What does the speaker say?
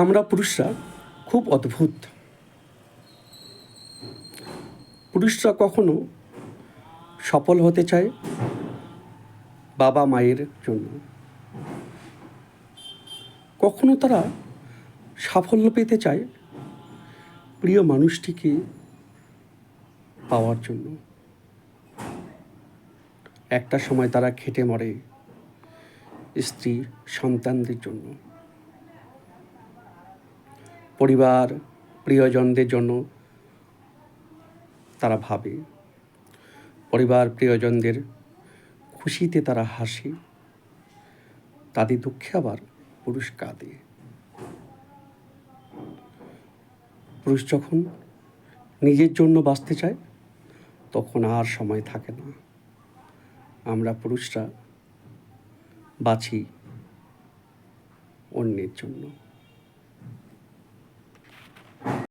আমরা পুরুষরা খুব অদ্ভুত। পুরুষরা কখনো সফল হতে চায় বাবা মায়ের জন্য। কখনো তারা সাফল্য পেতে চায় প্রিয় মানুষটিকে পাওয়ার জন্য। একটা সময় তারা খেটে মরে স্ত্রী সন্তানদের জন্য। পরিবার, প্রিয়জনদের জন্য তারা ভাবে। পরিবার, প্রিয়জনদের খুশিতে তারা হাসে। তাদের দুঃখে আবার পুরুষ কাঁদে। পুরুষ যখন নিজের জন্য বাঁচতে চায়, তখন আর সময় থাকে না। আমরা পুরুষরা বাঁচি অন্যের জন্য।